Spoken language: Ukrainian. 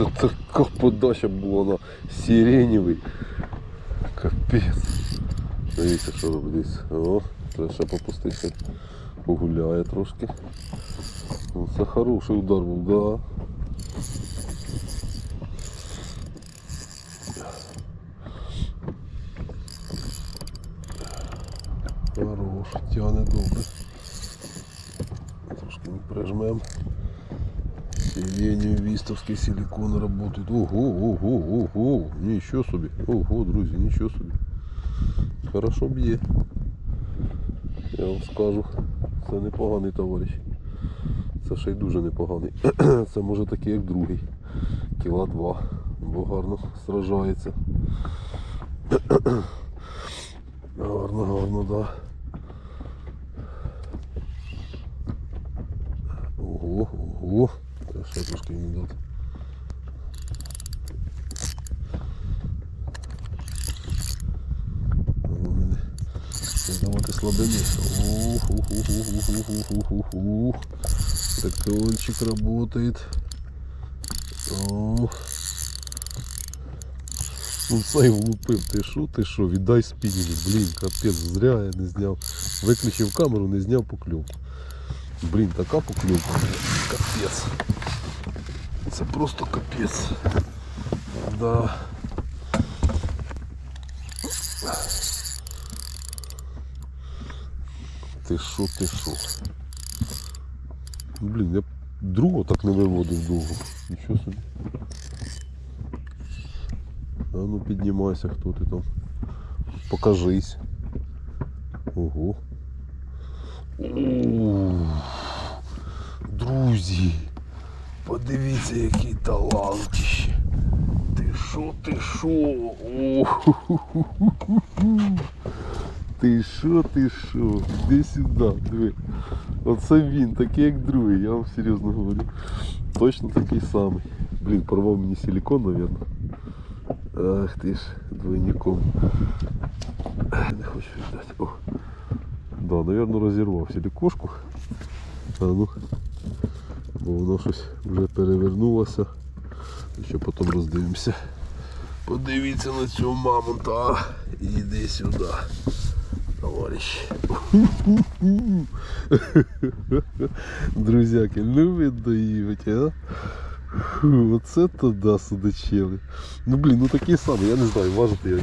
Це така подача була на сиреневий. Капець. Дивіться, що робить. О, треба ще попустити. хай Погуляє трошки. Ну, Це хороший удар був, да. Хорош, тягне добре. Трошки ми прижмемо. Сирению вистовський силикон работает. Ого, ого, ого. Нічого собі. Ого, друзі, нічого собі. Хорошо б'є. Я вам скажу. Це непоганий товариш. Це ще й дуже непоганий. Це може такий як другий. Кіла два. Бо гарно сражається. Гарно, гарно, да. Ого, ого. Ще трошки йому дати. Давати слабини. Ух, ух, ух, ух, ух, ух, ух, ух, ух. Трактончик работает. О. Ну цей влупив, ти що, ти що, віддай спінінг, блін, капець, зря я не зняв. Виключив камеру, не зняв покльовку. Блін, така покльовка, капець. Це просто капець. Да. Ти що, ти що? Блін, я другого так не виводив довго. Нічого собі. А ну піднімайся, хто ти там. Покажись. Ого. Друзі, подивіться, який талантище. Ти що, ти? О-ху-ху-ху-ху-ху. Ти що, ти що? Іди сюди, диви. Оце він, такий як другий, я вам серйозно говорю. Точно такий самий. Блін, порвав мені силикон, мабуть. Ах ти ж, двойником. Не хочу віддати. О. Да, наверное, розірвав силикошку. А ну. Бо воно щось вже перевернулося. Ще потім роздивимося. Подивіться на цього мамонта. Іди сюди. Товарищ. Друзяки, ну ви доївите, а? Фу, оце то да, судачели. Ну блін, ну такий самий, я не знаю, важити я.